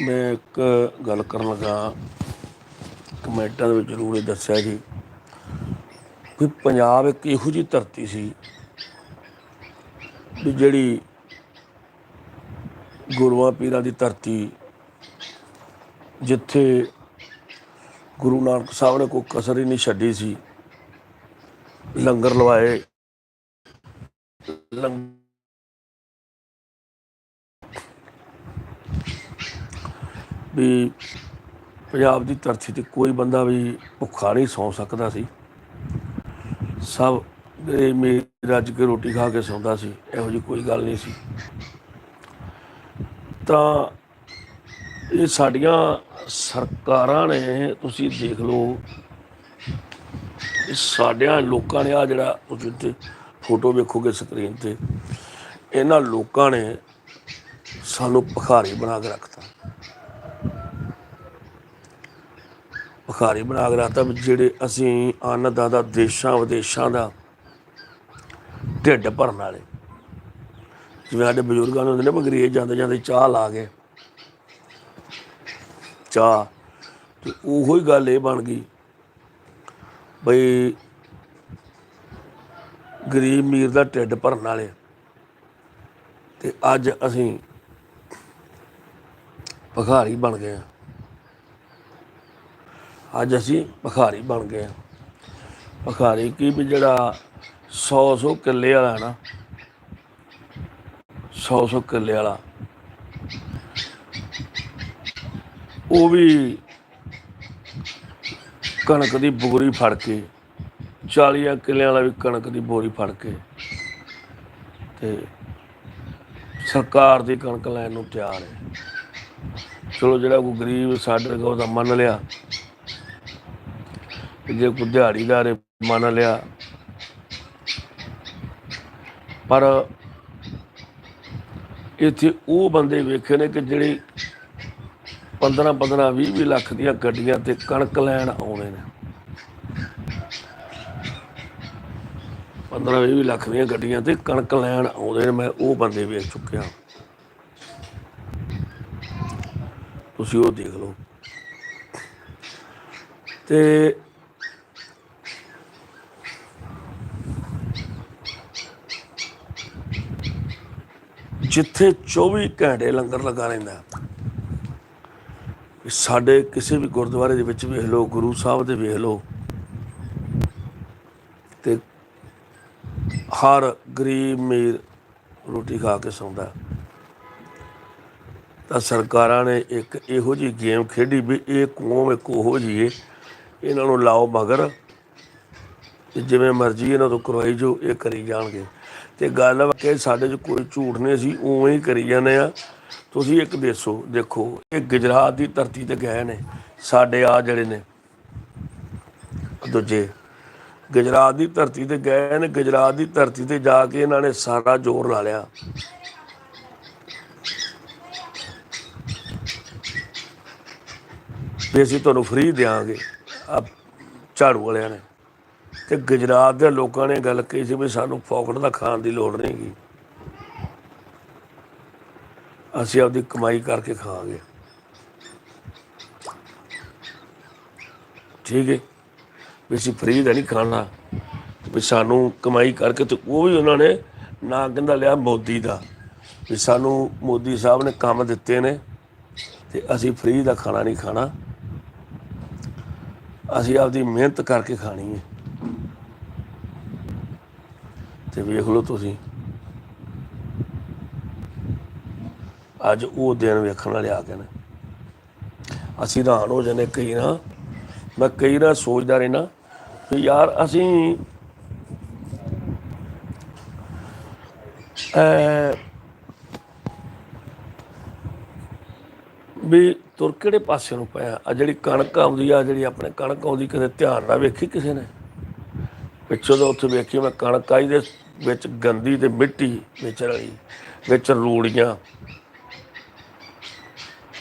ਮੈਂ ਇੱਕ ਗੱਲ ਕਰਨ ਲੱਗਾ ਕਮੈਂਟਾਂ ਦੇ ਵਿੱਚ ਜ਼ਰੂਰ ਇਹ ਦੱਸਿਆ ਜੀ ਵੀ ਪੰਜਾਬ ਇੱਕ ਇਹੋ ਜਿਹੀ ਧਰਤੀ ਸੀ ਵੀ ਜਿਹੜੀ ਗੁਰੂਆਂ ਪੀਰਾਂ ਦੀ ਧਰਤੀ ਜਿੱਥੇ ਗੁਰੂ ਨਾਨਕ ਸਾਹਿਬ ਨੇ ਕੋਈ ਕਸਰ ਹੀ ਨਹੀਂ ਛੱਡੀ ਸੀ, ਲੰਗਰ ਲਵਾਏ, ਲੰਗਰ ਵੀ ਪੰਜਾਬ ਦੀ ਧਰਤੀ ਤੇ ਕੋਈ ਬੰਦਾ ਵੀ ਭੁੱਖਾ ਨਹੀਂ ਸੌ ਸਕਦਾ ਸੀ। ਸਭ ਇਹ ਮੇਰੀ ਰੱਜ ਕੇ ਰੋਟੀ ਖਾ ਕੇ ਸੌਂਦਾ ਸੀ, ਇਹੋ ਜਿਹੀ ਕੋਈ ਗੱਲ ਨਹੀਂ ਸੀ। ਤਾਂ ਇਹ ਸਾਡੀਆਂ ਸਰਕਾਰਾਂ ਨੇ, ਤੁਸੀਂ ਦੇਖ ਲਓ ਸਾਡਿਆਂ ਲੋਕਾਂ ਨੇ ਆ ਜਿਹੜਾ ਤੁਸੀਂ ਤੇ ਫੋਟੋ ਵੇਖੋਗੇ ਸਕਰੀਨ ਤੇ, ਇਹਨਾਂ ਲੋਕਾਂ ਨੇ ਸਾਨੂੰ ਭਿਖਾਰੀ ਬਣਾ ਕੇ ਰੱਖਤਾ। ਭਖਾਰੀ ਬਣਾ ਕੇ ਰੱਖਤਾ ਵੀ ਜਿਹੜੇ ਅਸੀਂ ਅੰਨਦਾਤਾ ਦੇਸ਼ਾਂ ਵਿਦੇਸ਼ਾਂ ਦਾ ਢਿੱਡ ਭਰਨ ਵਾਲੇ। ਜਿਵੇਂ ਸਾਡੇ ਬਜ਼ੁਰਗਾਂ ਨੂੰ ਹੁੰਦੇ ਨੇ ਅੰਗਰੇਜ਼ ਜਾਂਦੇ ਜਾਂਦੇ ਚਾਹ ਲਾ ਗਏ ਚਾਹ, ਤੇ ਉਹੋ ਹੀ ਗੱਲ ਇਹ ਬਣ ਗਈ ਬਈ ਗਰੀਬ ਮੀਰ ਦਾ ਢਿੱਡ ਭਰਨ ਵਾਲੇ। ਤੇ ਅੱਜ ਅਸੀਂ ਭਖਾਰੀ ਬਣ ਗਏ ਹਾਂ। ਅੱਜ ਅਸੀਂ ਭਖਾਰੀ ਬਣ ਗਏ ਹਾਂ। ਭਖਾਰੀ ਕੀ ਵੀ ਜਿਹੜਾ 100 100 ਕਿੱਲੇ ਵਾਲਾ ਨਾ 100 100 ਕਿੱਲੇ ਵਾਲਾ, ਉਹ ਵੀ ਕਣਕ ਦੀ ਬੋਰੀ ਫੜ ਕੇ 40 ਕਿੱਲਿਆਂ ਵਾਲਾ ਵੀ ਕਣਕ ਦੀ ਬੋਰੀ ਫੜ ਕੇ ਤੇ ਸਰਕਾਰ ਦੀ ਕਣਕ ਲੈਣ ਨੂੰ ਤਿਆਰ ਹੈ। ਚਲੋ ਜਿਹੜਾ ਕੋਈ ਗਰੀਬ ਸਾਡੇ ਕੋਲ ਦਾ ਮੰਨ ਲਿਆ। ਜੇ ਕੋਈ ਦਿਹਾੜੀਦਾਰ ਮੰਨ ਲਿਆ। ਪਰ ਇੱਥੇ ਉਹ ਬੰਦੇ ਵੇਖੇ ਨੇ ਕਿ ਜਿਹੜੇ 15 15 20 20 ਲੱਖ ਦੀਆਂ ਗੱਡੀਆਂ ਤੇ ਕਣਕ ਲੈਣ ਆਉਣੇ ਨੇ। 15 20 ਲੱਖ ਦੀਆਂ ਗੱਡੀਆਂ ਤੇ ਕਣਕ ਲੈਣ ਆਉਂਦੇ ਨੇ, ਮੈਂ ਉਹ ਬੰਦੇ ਵੇਖ ਚੁੱਕਿਆ। ਤੁਸੀਂ ਉਹ ਦੇਖ ਲਓ। ਤੇ ਜਿੱਥੇ 24 ਘੰਟੇ ਲੰਗਰ ਲੱਗਾ ਰਹਿੰਦਾ ਸਾਡੇ ਕਿਸੇ ਵੀ ਗੁਰਦੁਆਰੇ ਦੇ ਵਿੱਚ ਵੇਖ ਲਓ, ਗੁਰੂ ਸਾਹਿਬ ਦੇ ਵੇਖ ਲਓ, ਤੇ ਹਰ ਗਰੀਬ ਮੀਰ ਰੋਟੀ ਖਾ ਕੇ ਸੌਂਦਾ ਤਾਂ ਸਰਕਾਰਾਂ ਨੇ ਇੱਕ ਇਹੋ ਜਿਹੀ ਗੇਮ ਖੇਡੀ ਵੀ ਇਹ ਕੌਮ ਇੱਕ ਉਹੋ ਜਿਹੀ ਏ, ਇਹਨਾਂ ਨੂੰ ਲਾਓ ਮਗਰ, ਤੇ ਜਿਵੇਂ ਮਰਜ਼ੀ ਇਹਨਾਂ ਤੋਂ ਕਰਵਾਈ ਜੋ ਇਹ ਕਰੀ ਜਾਣਗੇ। ਤੇ ਗੱਲ ਵਾ ਸਾਡੇ 'ਚ ਕੋਈ ਝੂਠ ਨਹੀਂ ਸੀ ਉਵੇਂ ਹੀ ਕਰੀ ਜਾਂਦੇ ਆ ਤੁਸੀਂ ਇੱਕ ਦੇਸੋ, ਦੇਖੋ, ਇਹ ਗੁਜਰਾਤ ਦੀ ਧਰਤੀ ਤੇ ਗਏ ਨੇ, ਸਾਡੇ ਆ ਜਿਹੜੇ ਨੇ। ਦੂਜੇ, ਗੁਜਰਾਤ ਦੀ ਧਰਤੀ ਤੇ ਗਏ ਨੇ, ਗੁਜਰਾਤ ਦੀ ਧਰਤੀ ਤੇ ਜਾ ਕੇ ਇਹਨਾਂ ਨੇ ਸਾਰਾ ਜ਼ੋਰ ਲਾ ਲਿਆ। ਵੀ ਅਸੀਂ ਤੁਹਾਨੂੰ ਫ੍ਰੀ ਦੇਾਂਗੇ ਆ ਝਾੜੂ ਵਾਲਿਆਂ ਨੇ। ਤੇ ਗੁਜਰਾਤ ਦੇ ਲੋਕਾਂ ਨੇ ਗੱਲ ਕਹੀ ਸੀ ਵੀ ਸਾਨੂੰ ਫੌਕਟ ਦਾ ਖਾਣ ਦੀ ਲੋੜ ਨਹੀਂ ਗੀ। ਅਸੀਂ ਆਪਦੀ ਕਮਾਈ ਕਰਕੇ ਖਾਵਾਂਗੇ। ਠੀਕ ਹੈ ਵੀ ਅਸੀਂ ਫਰੀ ਦਾ ਨਹੀਂ ਖਾਣਾ। ਵੀ ਸਾਨੂੰ ਕਮਾਈ ਕਰਕੇ ਤੇ ਉਹ ਵੀ ਉਹਨਾਂ ਨੇ ਨਾਂ ਕਹਿੰਦਾ ਲਿਆ ਮੋਦੀ ਦਾ। ਵੀ ਸਾਨੂੰ ਮੋਦੀ ਸਾਹਿਬ ਨੇ ਕੰਮ ਦਿੱਤੇ ਨੇ ਤੇ ਅਸੀਂ ਫਰੀ ਦਾ ਖਾਣਾ ਨਹੀਂ ਖਾਣਾ। ਅਸੀਂ ਆਪਦੀ ਮਿਹਨਤ ਕਰਕੇ ਖਾਣੀ ਹੈ ਤੇ ਵੇਖ ਲਓ ਤੁਸੀਂ। ਅੱਜ ਉਹ ਦਿਨ ਵੇਖਣ ਵਾਲੇ ਆ ਗਏ ਨੇ। ਅਸੀਂ ਹੈਰਾਨ ਹੋ ਜਾਂਦੇ ਕਈ ਨਾ ਮੈਂ ਕਈ ਨਾ ਸੋਚਦਾ ਰਹਿਣਾ ਵੀ ਯਾਰ ਅਸੀਂ ਵੀ ਤੁਰ ਕਿਹੜੇ ਪਾਸੇ ਨੂੰ ਪਿਆ ਆ? ਜਿਹੜੀ ਕਣਕ ਆਉਂਦੀ ਆ, ਜਿਹੜੀ ਆਪਣੇ ਕਣਕ ਆਉਂਦੀ, ਕਦੇ ਧਿਆਨ ਨਾਲ ਵੇਖੀ ਕਿਸੇ ਨੇ? ਪਿੱਛੋਂ ਦਾ ਉੱਥੇ ਵੇਖੀ ਮੈਂ ਕਣਕ ਆਈ ਦੇ ਵਿੱਚ ਗੰਦੀ ਤੇ ਮਿੱਟੀ ਵਿੱਚ ਰਲੀ ਵਿੱਚ ਰੂੜੀਆਂ।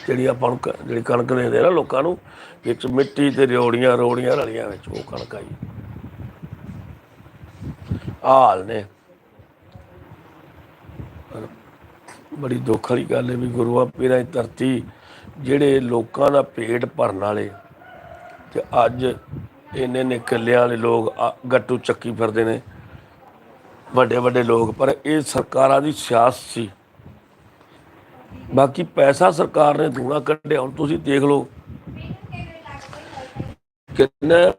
ਜਿਹੜੀ ਆਪਾਂ ਨੂੰ ਜਿਹੜੀ ਕਣਕ ਦੇ ਨਾ ਲੋਕਾਂ ਨੂੰ, ਵਿੱਚ ਮਿੱਟੀ ਤੇ ਰੋੜੀਆਂ ਰੋੜੀਆਂ ਰਲੀਆਂ ਵਿੱਚ, ਉਹ ਕਣਕ ਆਈ। ਹਾਲ ਨੇ। ਬੜੀ ਦੁੱਖ ਵਾਲੀ ਗੱਲ ਹੈ ਵੀ ਗੁਰੂਆਂ ਪੀਰਾਂ ਦੀ ਧਰਤੀ, ਜਿਹੜੇ ਲੋਕਾਂ ਦਾ ਪੇਟ ਭਰਨ ਵਾਲੇ, ਤੇ ਅੱਜ ਇੰਨੇ ਨੇ ਕਿੱਲਿਆਂ ਵਾਲੇ ਲੋਕ ਆ- ਗੱਟੂ ਚੱਕੀ ਫਿਰਦੇ ਨੇ। ਵੱਡੇ ਵੱਡੇ ਲੋਕ, ਪਰ ਇਹ ਸਰਕਾਰਾਂ ਦੀ ਸਿਆਸਤ ਸੀ। ਬਾਕੀ ਪੈਸਾ ਸਰਕਾਰ ਨੇ ਦੂਣਾ ਕੱਢਿਆ, ਹੁਣ ਤੁਸੀਂ ਦੇਖ ਲਓ। ਕਿੰਨਾ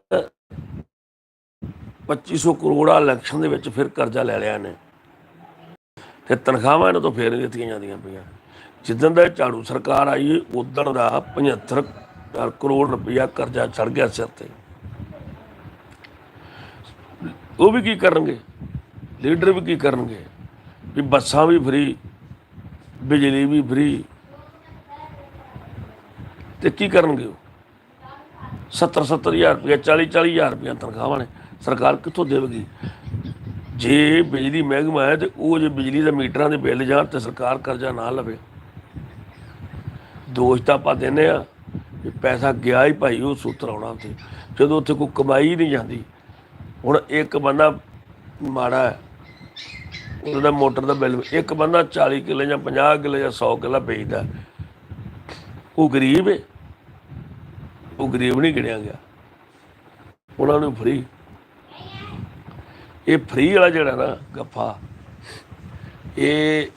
2500 ਕਰੋੜ ਇਲੈਕਸ਼ਨ ਦੇ ਵਿੱਚ ਫਿਰ ਕਰਜ਼ਾ ਲੈ ਲਿਆ ਨੇ ਤੇ ਤਨਖਾਹਾਂ ਇਹਨਾਂ ਤੋਂ ਫੇਰ ਨਹੀਂ ਦਿੱਤੀਆਂ ਜਾਂਦੀਆਂ ਪਈਆਂ। ਜਿੱਦਣ ਦਾ ਝਾੜੂ ਸਰਕਾਰ ਆਈ ਉਦੋਂ ਦਾ 75 ਕਰੋੜ ਰੁਪਇਆ ਕਰਜ਼ਾ ਚੜ ਗਿਆ ਸਿਰ ਤੇ। ਉਹ ਵੀ ਕੀ ਕਰਨਗੇ? ਲੀਡਰ ਵੀ ਕੀ ਕਰਨਗੇ? ਵੀ ਬੱਸਾਂ ਵੀ ਫਰੀ ਬਿਜਲੀ ਵੀ ਫਰੀ ਤੇ ਕੀ ਕਰਨਗੇ ਉਹ? 70 70000 ਰੁਪਇਆ 40 40000 ਰੁਪਇਆ ਤਨਖਾਹਾਂ ਨੇ। ਸਰਕਾਰ ਕਿੱਥੋਂ ਦੇਵੇਗੀ? ਜੇ ਬਿਜਲੀ ਮਹਿਕਮਾ ਹੈ ਤੇ ਉਹ ਜੇ ਬਿਜਲੀ ਦੇ ਮੀਟਰਾਂ ਦੇ ਬਿੱਲ ਜਾਣ ਤੇ ਸਰਕਾਰ ਕਰਜ਼ਾ ਨਾ ਲਵੇ। ਦੋਸ਼ ਤਾਂ ਆਪਾਂ ਦਿੰਦੇ ਆ ਵੀ ਪੈਸਾ ਗਿਆ ਹੀ ਭਾਈ, ਉਹ ਸੂਤਰ ਆਉਣਾ ਉੱਥੇ। ਜਦੋਂ ਉੱਥੇ ਕੋਈ ਕਮਾਈ ਨਹੀਂ ਜਾਂਦੀ ਹੁਣ ਇੱਕ ਬੰਦਾ ਮਾੜਾ ਹੈ, ਉਹਦਾ ਮੋਟਰ ਦਾ ਬਿੱਲ, ਇੱਕ ਬੰਦਾ 40 ਕਿੱਲੇ ਜਾਂ 50 ਕਿੱਲੇ ਜਾਂ 100 ਕਿੱਲਾ ਵੇਚਦਾ ਉਹ ਗਰੀਬ ਹੈ ਉਹ ਗਰੀਬ ਨਹੀਂ ਗਿਣਿਆ ਗਿਆ। ਉਹਨਾਂ ਨੂੰ ਫਰੀ ਇਹ ਫਰੀ ਵਾਲਾ ਜਿਹੜਾ ਨਾ ਗੱਫਾ, ਇਹ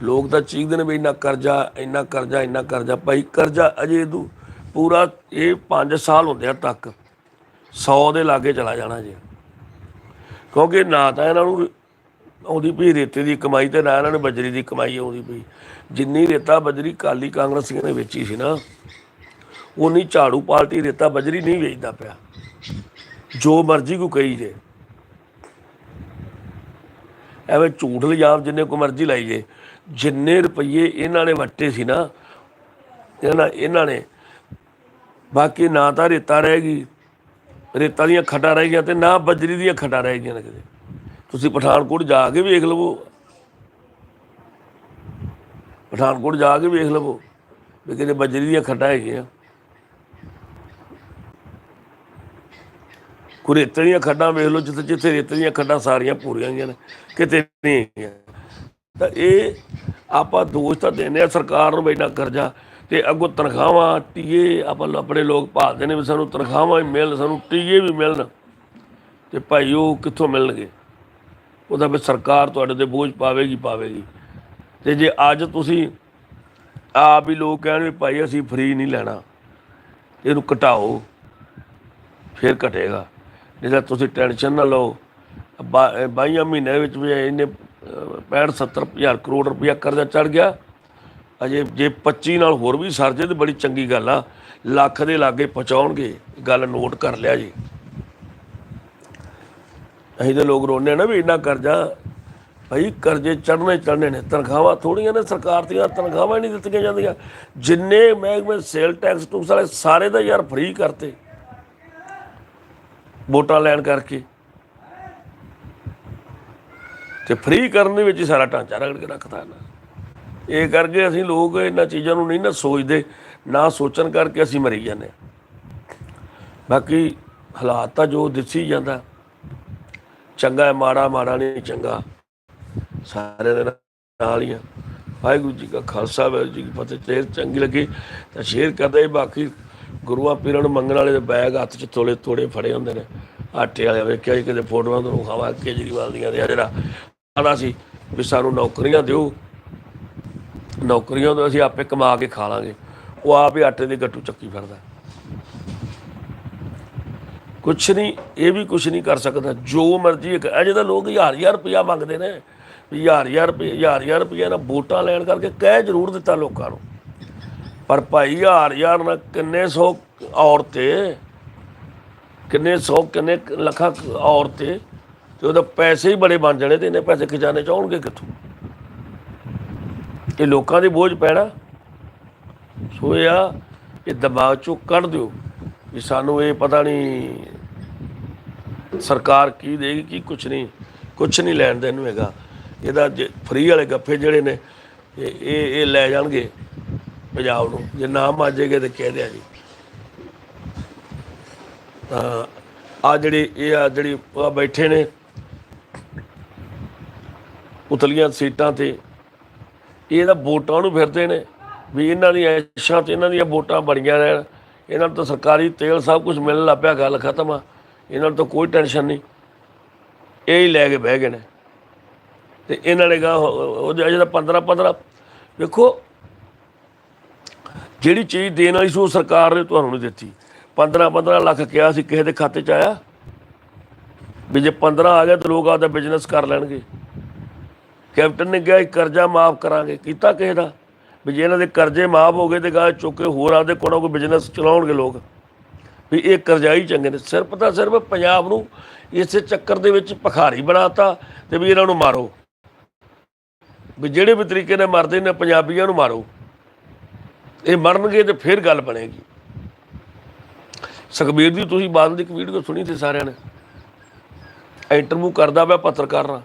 ਲੋਕ ਤਾਂ ਚੀਕਦੇ ਨੇ ਵੀ ਇੰਨਾ ਕਰਜ਼ਾ ਇੰਨਾ ਕਰਜ਼ਾ ਇੰਨਾ ਕਰਜ਼ਾ, ਭਾਈ ਕਰਜ਼ਾ ਅਜੇ ਦੂ ਪੂਰਾ ਇਹ 5 ਸਾਲ ਹੁੰਦੇ ਆ ਤੱਕ। 100 ਦੇ ਲਾਗੇ ਚਲਾ ਜਾਣਾ ਜੀ। ਕਿਉਂਕਿ ਨਾ ਤਾਂ ਇਹਨਾਂ ਨੂੰ ਆਉਂਦੀ ਪਈ ਰੇਤੇ ਦੀ ਕਮਾਈ ਤੇ ਨਾ ਇਹਨਾਂ ਨੂੰ ਬਜਰੀ ਦੀ ਕਮਾਈ ਆਉਂਦੀ ਪਈ। ਜਿੰਨੀ ਰੇਤਾ ਬਜਰੀ ਕਾਲੀ ਕਾਂਗਰਸੀਆਂ ਨੇ ਵੇਚੀ ਸੀ ਨਾ ਉਨੀ ਝਾੜੂ ਪਾਰਟੀ ਰੇਤਾ ਬਜਰੀ ਨਹੀਂ ਵੇਚਦਾ ਪਿਆ। ਜੋ ਮਰਜ਼ੀ ਕੋ ਕਹੀ ਜੇ। ਐਵੇਂ ਝੂਠ ਇਲਜ਼ਾਮ ਜਿੰਨੇ ਕੋ ਮਰਜ਼ੀ ਲਾਈ ਜੇ। ਜਿੰਨੇ ਰੁਪਏ ਇਹਨਾਂ ਨੇ ਵੱਟੇ ਸੀ ਨਾ, ਇਹਨਾਂ ਇਹਨਾਂ ਨੇ। ਬਾਕੀ ਨਾ ਤਾਂ ਰੇਤਾ ਰਹਿ ਗਈ ਰੇਤਾ ਦੀਆਂ ਖੱਡਾਂ ਰਹਿ ਗਈਆਂ ਤੇ ਨਾ ਬਜਰੀ ਦੀਆਂ ਖੱਡਾਂ ਰਹਿ ਗਈਆਂ ਨੇ ਕਿਤੇ। ਤੁਸੀਂ ਪਠਾਨਕੋਟ ਜਾ ਕੇ ਵੇਖ ਲਵੋ। ਪਠਾਨਕੋਟ ਜਾ ਕੇ ਵੇਖ ਲਵੋ ਵੀ ਕਿਤੇ ਬਜਰੀ ਦੀਆਂ ਖੱਡਾਂ ਹੈਗੀਆਂ। ਕੋਈ ਰੇਤੇ ਦੀਆਂ ਖੱਡਾਂ ਵੇਖ ਲਓ, ਜਿੱਥੇ ਜਿੱਥੇ ਰੇਤੇ ਦੀਆਂ ਖੱਡਾਂ ਸਾਰੀਆਂ ਪੂਰੀਆਂ ਗਈਆਂ ਨੇ, ਕਿਤੇ ਨਹੀਂ ਹੈਗੀਆਂ। ਤਾਂ ਇਹ ਆਪਾਂ ਦੋਸ਼ ਤਾਂ ਦਿੰਦੇ ਆ ਸਰਕਾਰ ਨੂੰ ਬੈਠਾ ਕਰਜ਼ਾ ਤੇ ਅੱਗੋਂ ਤਨਖਾਹਾਂ, ਟੀਏ, ਆਪਾਂ ਆਪਣੇ ਲੋਕ ਭਾਲਦੇ ਨੇ ਵੀ ਸਾਨੂੰ ਤਨਖਾਹਾਂ ਵੀ ਮਿਲਣ, ਸਾਨੂੰ ਟੀਏ ਵੀ ਮਿਲਣ। ਤੇ ਭਾਈ ਉਹ ਕਿੱਥੋਂ ਮਿਲਣਗੇ? ਉਹਦਾ ਵੀ ਸਰਕਾਰ ਤੁਹਾਡੇ ਤੇ ਬੋਝ ਪਾਵੇਗੀ ਪਾਵੇਗੀ। ਤੇ ਜੇ ਅੱਜ ਤੁਸੀਂ ਆਪ ਹੀ ਲੋਕ ਕਹਿਣ ਵੀ ਭਾਈ ਅਸੀਂ ਫ੍ਰੀ ਨਹੀਂ ਲੈਣਾ, ਇਹਨੂੰ ਘਟਾਓ, ਫਿਰ ਘਟੇਗਾ। ਨਹੀਂ ਤੁਸੀਂ ਟੈਨਸ਼ਨ ਨਾ ਲਓ, ਬਾ- ਬਾਈਆਂ ਮਹੀਨੇ ਵਿੱਚ ਵੀ ਇਹਨੇ 65 70 ਹਜ਼ਾਰ ਕਰੋੜ ਰੁਪਇਆ ਕਰਜ਼ਾ ਚੜ ਗਿਆ। ਅਜੇ ਜੇ 25 ਨਾਲ ਹੋਰ ਵੀ ਸਰ ਜੇ ਤੇ ਬੜੀ ਚੰਗੀ ਗੱਲ ਆ। ਲੱਖ ਦੇ ਲਾਗੇ ਪਹੁੰਚਾਉਣਗੇ, ਗੱਲ ਨੋਟ ਕਰ ਲਿਆ ਜੀ। ਅਸੀਂ ਤਾਂ ਲੋਕ ਰੋਣੇ ਨਾ ਵੀ ਇੰਨਾ ਕਰਜ਼ਾ, ਭਾਈ ਕਰਜ਼ੇ ਚੜਨੇ ਚੜਨੇ ਨੇ, ਤਨਖਾਹਾਂ ਥੋੜੀਆਂ ਨੇ, ਸਰਕਾਰ ਦੀਆਂ ਤਨਖਾਹਾਂ ਹੀ ਨਹੀਂ ਦਿੱਤੀਆਂ ਜਾਂਦੀਆਂ। ਜਿੰਨੇ ਮਹਿਕਮੇ ਸੇਲ ਟੈਕਸ ਟੂਕਸ ਵਾਲੇ ਸਾਰੇ ਦਾ ਯਾਰ ਫ੍ਰੀ ਕਰਤੇ। ਵੋਟਾਂ ਲੈਣ ਕਰਕੇ। ਤੇ ਫ੍ਰੀ ਕਰਨ ਦੇ ਵਿੱਚ ਹੀ ਸਾਰਾ ਢਾਂਚਾ ਰਗੜ ਕੇ ਰੱਖਦਾ ਨਾ। ਇਹ ਕਰਕੇ ਅਸੀਂ ਲੋਕ ਇਹਨਾਂ ਚੀਜ਼ਾਂ ਨੂੰ ਨਹੀਂ ਨਾ ਸੋਚਦੇ, ਨਾ ਸੋਚਣ ਕਰਕੇ ਅਸੀਂ ਮਰੀ ਜਾਂਦੇ ਹਾਂ। ਬਾਕੀ ਹਾਲਾਤ ਤਾਂ ਜੋ ਦਿਸੀ ਜਾਂਦਾ, ਚੰਗਾ ਹੈ, ਮਾੜਾ ਮਾੜਾ ਨਹੀਂ ਚੰਗਾ। ਸਾਰੇ ਦੇ ਨਾਲ ਹੀ ਆ। ਵਾਹਿਗੁਰੂ ਜੀ ਕਾ ਖਾਲਸਾ, ਵਾਹਿਗੁਰੂ ਜੀ ਕੀ ਫਤਿਹ। ਤੇ ਚੰਗੀ ਲੱਗੀ ਤਾਂ ਸ਼ੇਅਰ ਕਰਦਾ ਹੀ ਬਾਕੀ ਗੁਰੂਆਂ ਪੀਰਾਂ ਨੂੰ ਮੰਗਣ ਵਾਲੇ ਦੇ ਬੈਗ ਹੱਥ 'ਚ ਥੋੜੇ ਥੋੜੇ ਫੜੇ ਹੁੰਦੇ ਨੇ। ਆਟੇ ਵਾਲੇ ਵੇਖਿਆ ਜੀ ਕਿਤੇ ਫੋਟੋਆਂ ਤੋਂ ਖਾਵਾ ਕੇਜਰੀਵਾਲ ਦੀਆਂ ਦੇ ਜਿਹੜਾ ਆਦਾ ਸੀ ਵੀ ਸਾਨੂੰ ਨੌਕਰੀਆਂ ਦਿਓ। ਨੌਕਰੀਆਂ ਤੋਂ ਅਸੀਂ ਆਪੇ ਕਮਾ ਕੇ ਖਾ ਲਾਂਗੇ। ਉਹ ਆਪ ਹੀ ਆਟੇ ਦੇ ਗੱਟੂ ਚੱਕੀ ਫਿਰਦਾ। ਕੁਛ ਨਹੀਂ, ਇਹ ਵੀ ਕੁਛ ਨਹੀਂ ਕਰ ਸਕਦਾ। ਜੋ ਮਰਜ਼ੀ ਅਜੇ ਤਾਂ ਲੋਕ ਹਜ਼ਾਰ ਹਜ਼ਾਰ ਰੁਪਇਆ ਮੰਗਦੇ ਨੇ, ਵੀ ਹਜ਼ਾਰ ਹਜ਼ਾਰ ਰੁਪਇਆ ਹਜ਼ਾਰ ਹਜ਼ਾਰ ਰੁਪਇਆ ਨਾਲ ਵੋਟਾਂ ਲੈਣ ਕਰਕੇ ਕਹਿ ਜ਼ਰੂਰ ਦਿੱਤਾ ਲੋਕਾਂ ਨੂੰ। ਪਰ ਭਾਈ ਹਜ਼ਾਰ ਹਜ਼ਾਰ ਨਾਲ ਕਿੰਨੇ ਸੌ ਔਰਤੇ, ਕਿੰਨੇ ਸੌ, ਕਿੰਨੇ ਲੱਖਾਂ ਕੁ ਔਰਤੇ, ਤੇ ਉਹਦਾ ਪੈਸੇ ਹੀ ਬੜੇ ਬਣ ਜਾਣੇ ਤੇ ਇਹਨੇ ਪੈਸੇ ਖਿਜਾਣੇ ਚਾਹਣਗੇ ਕਿੱਥੋਂ? ਇਹ ਲੋਕਾਂ ਦੇ ਬੋਝ ਪੈਣਾ। ਸੋ ਇਹ ਆ, ਇਹ ਦਿਮਾਗ ਚੋਂ ਕੱਢ ਦਿਓ ਵੀ ਸਾਨੂੰ ਇਹ ਪਤਾ ਨਹੀਂ ਸਰਕਾਰ ਕੀ ਦੇਗੀ, ਕੀ ਕੁਛ ਨਹੀਂ ਕੁਛ ਨਹੀਂ ਲੈਣ ਦੇਣ ਨੂੰ ਹੈਗਾ। ਇਹਦਾ ਫ੍ਰੀ ਵਾਲੇ ਗੱਫੇ ਜਿਹੜੇ ਨੇ, ਇਹ ਇਹ ਲੈ ਜਾਣਗੇ ਪੰਜਾਬ ਨੂੰ। ਜੇ ਨਾ ਮਾਜੇਗੇ ਤੇ ਕਹਿ ਦਿਆ ਜੀ। ਤਾਂ ਆ ਜਿਹੜੇ, ਇਹ ਆ ਜਿਹੜੀ ਬੈਠੇ ਨੇ ਉਤਲੀਆਂ ਸੀਟਾਂ ਤੇ ਇਹ ਤਾਂ ਵੋਟਾਂ ਨੂੰ ਫਿਰਦੇ ਨੇ, ਵੀ ਇਹਨਾਂ ਦੀਆਂ ਐਸ਼ਾਂ ਤੇ ਇਹਨਾਂ ਦੀਆਂ ਵੋਟਾਂ ਬਣੀਆਂ ਰਹਿਣ। ਇਹਨਾਂ ਨੂੰ ਤਾਂ ਸਰਕਾਰੀ ਤੇਲ ਸਭ ਕੁਝ ਮਿਲਣ ਲੱਗ ਪਿਆ, ਗੱਲ ਖਤਮ ਆ। ਇਹਨਾਂ ਨੂੰ ਤਾਂ ਕੋਈ ਟੈਨਸ਼ਨ ਨਹੀਂ। ਇਹ ਹੀ ਲੈ ਕੇ ਬਹਿ ਗਏ ਨੇ। ਤੇ ਇਹਨਾਂ ਨੇ ਗਾ ਉਹ ਜਿਹੜਾ 15 15 ਵੇਖੋ, ਜਿਹੜੀ ਚੀਜ਼ ਦੇਣ ਵਾਲੀ ਸੀ ਉਹ ਸਰਕਾਰ ਨੇ ਤੁਹਾਨੂੰ ਨਹੀਂ ਦਿੱਤੀ। 15 15 ਲੱਖ ਕਿਹਾ ਸੀ, ਕਿਸੇ ਦੇ ਖਾਤੇ 'ਚ ਆਇਆ? ਵੀ ਜੇ 15 ਆ ਗਿਆ ਤਾਂ ਲੋਕ ਆਪਦਾ ਬਿਜ਼ਨਸ ਕਰ ਲੈਣਗੇ। ਕੈਪਟਨ ਨੇ ਕਿਹਾ ਕਰਜ਼ਾ ਮਾਫ ਕਰਾਂਗੇ। ਕੀਤਾ ਕਿਸੇ ਦਾ? ਵੀ ਜੇ ਇਹਨਾਂ ਦੇ ਕਰਜ਼ੇ ਮਾਫ ਹੋ ਗਏ ਤੇ ਗਾ ਚੁੱਕ ਕੇ ਹੋਰ ਆਪਦੇ ਕੋਲੋਂ ਕੋਈ ਬਿਜ਼ਨਸ ਚਲਾਉਣਗੇ ਲੋਕ। ਵੀ ਇਹ ਕਰਜ਼ਾਈ ਚੰਗੇ ਨੇ। ਸਿਰਫ ਤਾਂ ਸਿਰਫ ਪੰਜਾਬ ਨੂੰ ਇਸੇ ਚੱਕਰ ਦੇ ਵਿੱਚ ਭਖਾਰੀ ਬਣਾਤਾ ਤੇ ਵੀ ਇਹਨਾਂ ਨੂੰ ਮਾਰੋ। ਵੀ ਜਿਹੜੇ ਵੀ ਤਰੀਕੇ ਨਾਲ ਮਰਦੇ ਨੇ, ਪੰਜਾਬੀਆਂ ਨੂੰ ਮਾਰੋ। ਇਹ ਮਰਨਗੇ ਤੇ ਫਿਰ ਗੱਲ ਬਣੇਗੀ। ਸੁਖਬੀਰ ਦੀ ਤੁਸੀਂ ਬਾਦਲ ਦੀ ਇੱਕ ਵੀਡੀਓ ਸੁਣੀ ਤੇ ਸਾਰਿਆਂ ਨੇ? ਇੰਟਰਵਿਊ ਕਰਦਾ ਪਿਆ, ਪੱਤਰਕਾਰ ਨਾਲ।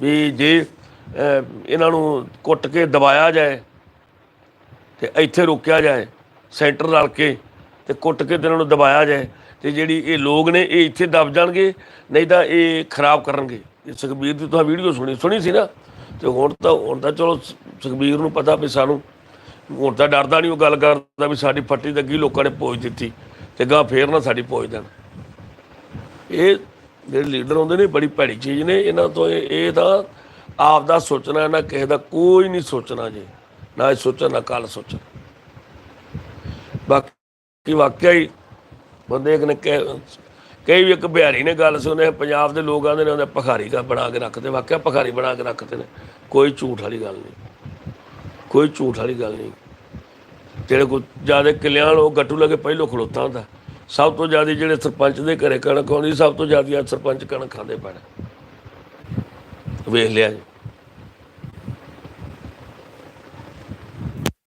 ਵੀ ਜੇ ਇਹਨਾਂ ਨੂੰ ਕੁੱਟ ਕੇ ਦਬਾਇਆ ਜਾਏ ਤੇ ਇੱਥੇ ਰੋਕਿਆ ਜਾਏ, ਸੈਂਟਰ ਰਲ ਕੇ ਤੇ ਕੁੱਟ ਕੇ ਤੇ ਇਹਨਾਂ ਨੂੰ ਦਬਾਇਆ ਜਾਏ ਤੇ ਜਿਹੜੀ ਇਹ ਲੋਕ ਨੇ, ਇਹ ਇੱਥੇ ਦਬ ਜਾਣਗੇ, ਨਹੀਂ ਤਾਂ ਇਹ ਖਰਾਬ ਕਰਨਗੇ। ਇਹ ਸੁਖਬੀਰ ਦੀ ਤੁਸੀਂ ਵੀਡੀਓ ਸੁਣੀ ਸੁਣੀ ਸੀ ਨਾ? ਤੇ ਹੁਣ ਤਾਂ ਹੁਣ ਤਾਂ ਚਲੋ ਸੁਖਬੀਰ ਨੂੰ ਪਤਾ ਵੀ ਸਾਨੂੰ, ਹੁਣ ਤਾਂ ਡਰਦਾ ਨਹੀਂ ਉਹ ਗੱਲ ਕਰਦਾ ਵੀ ਸਾਡੀ ਫੱਟੀ ਤੇ ਲੋਕਾਂ ਨੇ ਪੋਜ ਦਿੱਤੀ ਤੇ ਗਾਂ ਫੇਰ ਨਾ ਸਾਡੀ ਪੋਜ ਦੇਣ। ਇਹ ਜਿਹੜੇ ਲੀਡਰ ਹੁੰਦੇ ਨੇ, ਬੜੀ ਭੈੜੀ ਚੀਜ਼ ਨੇ, ਇਹਨਾਂ ਤੋਂ ਇਹ ਤਾਂ ਆਪ ਦਾ ਸੋਚਣਾ ਨਾ ਕਿਸੇ ਦਾ, ਕੋਈ ਨਹੀਂ ਸੋਚਣਾ ਜੀ। ਨਾ ਇਹ ਸੋਚਣ, ਨਾ ਕੱਲ ਸੋਚਣ। ਬਾਕੀ ਵਾਕਿਆ ਹੀ ਬੰਦੇ ਇੱਕ ਨੇ ਕਈ ਵੀ ਇੱਕ ਬਿਹਾਰੀ ਨੇ ਗੱਲ ਸੁਣੇ ਪੰਜਾਬ ਦੇ ਲੋਕਾਂ ਦੇ ਨੇ, ਉਹਨੇ ਭਖਾਰੀ ਕਾ ਬਣਾ ਕੇ ਰੱਖਦੇ ਵਾਕਿਆ ਭਖਾਰੀ ਬਣਾ ਕੇ ਰੱਖਦੇ ਨੇ। ਕੋਈ ਝੂਠ ਵਾਲੀ ਗੱਲ ਨਹੀਂ। ਕੋਈ ਝੂਠ ਵਾਲੀ ਗੱਲ ਨਹੀਂ। ਜਿਹੜੇ ਕੋ ਜ਼ਿਆਦਾ ਕਿਲਿਆਂ ਵਾਲੋ ਗੱਟੂ ਲਗੇ ਪਹਿਲੋਂ ਖਲੋਤਾ ਹੁੰਦਾ। ਸਭ ਤੋਂ ਜ਼ਿਆਦਾ ਜਿਹੜੇ ਸਰਪੰਚ ਦੇ ਘਰੇ ਕਣਕ ਆਉਂਦੀ, ਸਭ ਤੋਂ ਜ਼ਿਆਦਾ ਅੱਜ ਸਰਪੰਚ ਕਣਕ ਖਾਂਦੇ ਪੈਣਾ। ਵੇਖ ਲਿਆ ਜੀ।